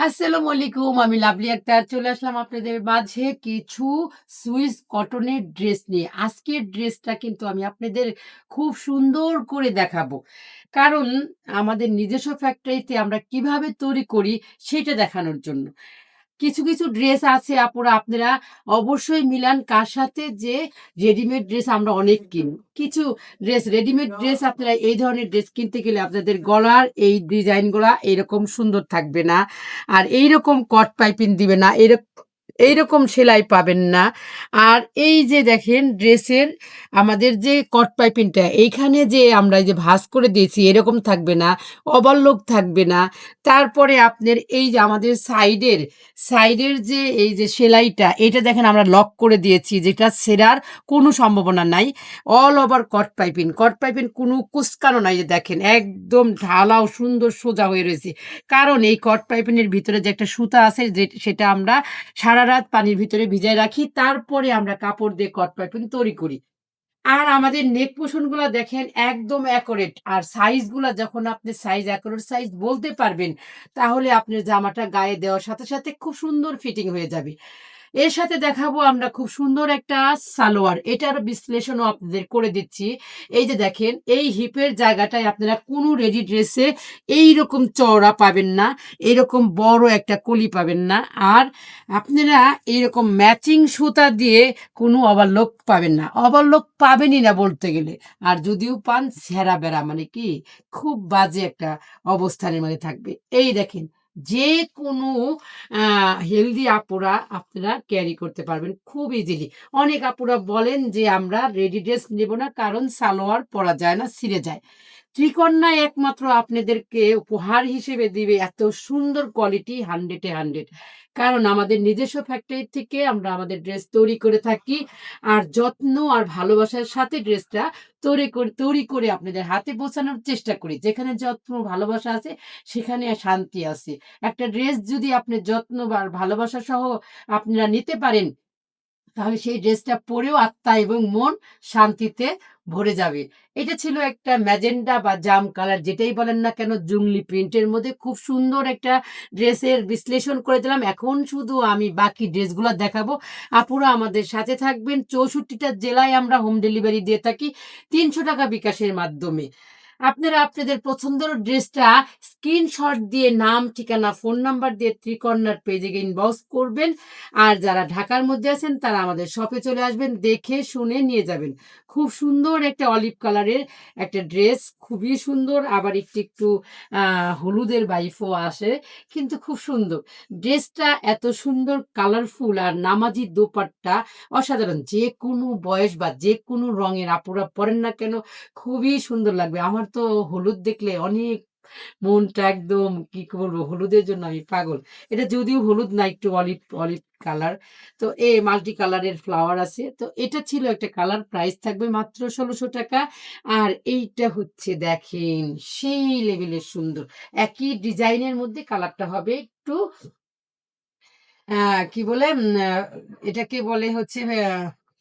আসসালামু আলাইকুম, আমি লাভলি আক্তার। চলে আসলাম আপনাদের মাঝে কিছু সুইস কটনের ড্রেস নিয়ে। আজকের ড্রেসটা কিন্তু আমি আপনাদের খুব সুন্দর করে দেখাবো। কারণ আমাদের নিজস্ব ফ্যাক্টরিতে আমরা কীভাবে তৈরি করি সেটা দেখানোর জন্য। কিছু কিছু ড্রেস আছে আপুরা, আপনারা অবশ্যই মিলান কার সাথে যে রেডিমেড ড্রেস আমরা অনেক কিনি। কিছু ড্রেস রেডিমেড ড্রেস আপনারা এই ধরনের ড্রেস কিনতে গেলে আপনাদের গলার এই ডিজাইনগুলা এরকম সুন্দর থাকবে না। আর এইরকম কট পাইপিং দিবে না। এরকম এইরকম সেলাই পাবেন না। আর এই যে দেখেন ড্রেসের আমাদের যে কট পাইপিংটা, এইখানে যে আমরা এই যে ভাঁজ করে দিয়েছি, এরকম থাকবে না ওভারলোক থাকবে না। তারপরে আপনার এই যে আমাদের সাইডের সাইডের যে এই যে সেলাইটা, এটা দেখেন আমরা লক করে দিয়েছি, যেটা সেরার কোনো সম্ভাবনা নাই। All over cut piping cut piping কোনো কুচকানো নাই যে দেখেন, একদম ঢালাও সুন্দর সোজা হয়ে রয়েছে। কারণ এই কট পাইপিনের ভিতরে যে একটা সুতা আছে, যে সেটা আমরা সারা রাত পানির ভিতরে ভিজায় রাখি, তারপরে আমরা কাপড় দিয়ে কট কিন্তু তৈরি করি। আর আমাদের নেক পোষণগুলো দেখেন একদম অ্যাকোরেট আর সাইজগুলা যখন আপনি সাইজ অ্যাকোরেট সাইজ বলতে পারবেন, তাহলে আপনার জামাটা গায়ে দেওয়ার সাথে সাথে খুব সুন্দর ফিটিং হয়ে যাবে। এর সাথে দেখাবো আমরা খুব সুন্দর একটা সালোয়ার। এটার বিশ্লেষণও আপনাদের করে দিচ্ছি। এই যে দেখেন, এই হিপের জায়গাটায় আপনারা কোনো রেডি ড্রেসে এই রকম চওড়া পাবেন না, এরকম বড় একটা কলি পাবেন না, আর আপনারা এইরকম ম্যাচিং সুতা দিয়ে কোনো ওভারলোক পাবেন না। ওভারলোক পাবেনই না বলতে গেলে। আর যদিও পান ছেঁড়া বেড়া মানে কি? খুব বাজে একটা অবস্থানের মধ্যে থাকবে। এই দেখেন যে কোনো হেলদি আপুরা আপনারা ক্যারি করতে পারবেন খুব ইজিলি অনেক আপুরা বলেন যে, আমরা রেডি ড্রেস নেব না কারণ সালোয়ার পরা যায় না, ছিঁড়ে যায়। ত্রিকন্যা একমাত্র আপনাদেরকে উপহার হিসেবে দিবে এত সুন্দর কোয়ালিটি হান্ড্রেডে হান্ড্রেড কারণ আমাদের নিজস্ব ফ্যাক্টরি থেকে আমরা আমাদের ড্রেস তৈরি করে থাকি আর যত্ন আর ভালোবাসার সাথে ড্রেসটা তৈরি করে তৈরি করে আপনাদের হাতে পৌঁছানোর চেষ্টা করি। যেখানে যত্ন, ভালোবাসা আছে, সেখানে শান্তি আছে। একটা ড্রেস যদি আপনি যত্ন বা ভালোবাসা সহ আপনারা নিতে পারেন তাহলে সেই ড্রেসটা পরেও আত্মা এবং মন শান্তিতে ভরে যাবে। এটা ছিল একটা ম্যাজেন্ডা বা জাম কালার, যেটাই বলেন না কেন, জুংলি প্রিন্টের মধ্যে খুব সুন্দর একটা ড্রেসের বিশ্লেষণ করে দিলাম। এখন শুধু আমি বাকি ড্রেসগুলো দেখাবো। আপুরা আমাদের সাথে থাকবেন। চৌষট্টিটা জেলায় আমরা হোম ডেলিভারি দিয়ে থাকি তিনশো টাকা বিকাশের মাধ্যমে। আপনারা আপনাদের পছন্দের ড্রেসটা স্ক্রিনশট দিয়ে নাম, ঠিকানা, ফোন নাম্বার দিয়ে ত্রিকর্ণার পেজে গিয়ে ইনবক্স করবেন। আর যারা ঢাকার মধ্যে আছেন, তারা আমাদের শপে চলে আসবেন, দেখে, শুনে নিয়ে যাবেন। খুব সুন্দর একটা অলিভ কালারের একটা ড্রেস, খুবই সুন্দর। আবার একটু একটু হলুদের বাইফও আসে, কিন্তু খুব সুন্দর। ড্রেসটা এত সুন্দর, কালারফুল আর নামাজি দোপাট্টা অসাধারণ। যে কোনো বয়স বা যে কোনো রঙের আপুরা পরেন না কেন, খুবই সুন্দর লাগবে। আমার তো হলুদ দেখলে অনেক মনটা একদম কি বলব, হলুদের জন্য আমি পাগল। এটা যদিও হলুদ না, একটু অলিভ অলিভ কালার তো এ মাল্টি কালারের ফ্লাওয়ার আছে। তো এটা ছিল একটা কালার প্রাইস থাকবে মাত্র ষোলোশো টাকা। আর এইটা হচ্ছে দেখেন, সেই লেভেলের সুন্দর। একই ডিজাইনের মধ্যে কালারটা হবে একটু কি বলে এটাকে বলে হচ্ছে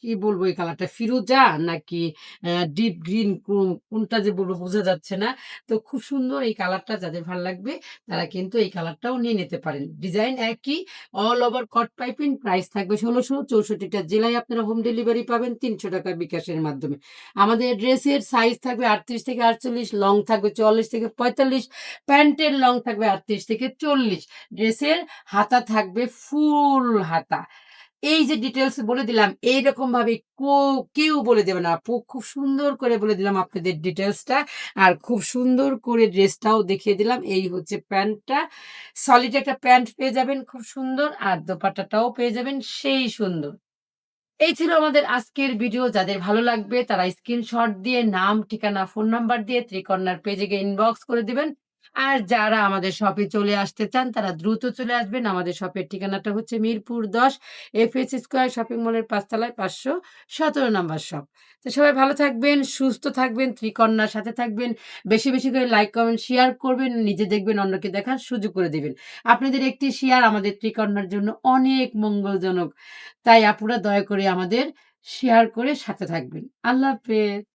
কি বলব এই কালারটা? ফিরোজা নাকি ডিপ গ্রিন কোনটা যে বলব বোঝা যাচ্ছে না। তো খুব সুন্দর এই কালারটা যাদের ভালো লাগবে তারা কিন্তু এই কালারটাও নিয়ে নিতে পারেন। ডিজাইন একই all over cut piping price থাকবে ষোলোশো চৌষট্টিটা। জেলায় আপনারা হোম ডেলিভারি পাবেন তিনশো টাকা বিকাশের মাধ্যমে। আমাদের ড্রেসের সাইজ থাকবে আটত্রিশ থেকে আটচল্লিশ লং থাকবে চুয়াল্লিশ থেকে পঁয়তাল্লিশ, প্যান্টের লং থাকবে আটত্রিশ থেকে চল্লিশ। ড্রেসের হাতা থাকবে ফুল হাতা। এই যে ডিটেলস বলে দিলাম, এইরকম ভাবে কেউ বলে দেবে না। খুব সুন্দর করে বলে দিলাম আপনাদের ডিটেলসটা আর খুব সুন্দর করে ড্রেসটাও দেখিয়ে দিলাম। এই হচ্ছে প্যান্টটা। সলিড একটা প্যান্ট পেয়ে যাবেন খুব সুন্দর। আর দোপাট্টাটাও পেয়ে যাবেন সেই সুন্দর। এই ছিল আমাদের আজকের ভিডিও যাদের ভালো লাগবে তারা স্ক্রিনশট দিয়ে, নাম, ঠিকানা ফোন নাম্বার দিয়ে ত্রিকর্ণার পেজে গিয়ে ইনবক্স করে দিবেন। আর যারা আমাদের শপে চলে আসতে চান, তারা দ্রুত চলে আসবেন। আমাদের শপের ঠিকানাটা হচ্ছে মিরপুর দশ এফ এস স্কোয়ার শপিং মলের পাঁচতলায় পাঁচশো সতেরো নাম্বার শপ তো সবাই ভালো থাকবেন, সুস্থ থাকবেন ত্রিকন্যার সাথে থাকবেন, বেশি বেশি করে লাইক কমেন্ট শেয়ার করবেন, নিজে দেখবেন, অন্যকে দেখার সুযোগ করে দিবেন। আপনাদের একটি শেয়ার আমাদের ত্রিকন্যার জন্য অনেক মঙ্গলজনক। তাই আপুরা দয়া করে আমাদের শেয়ার করে সাথে থাকবেন। আল্লাহ হাফেজ।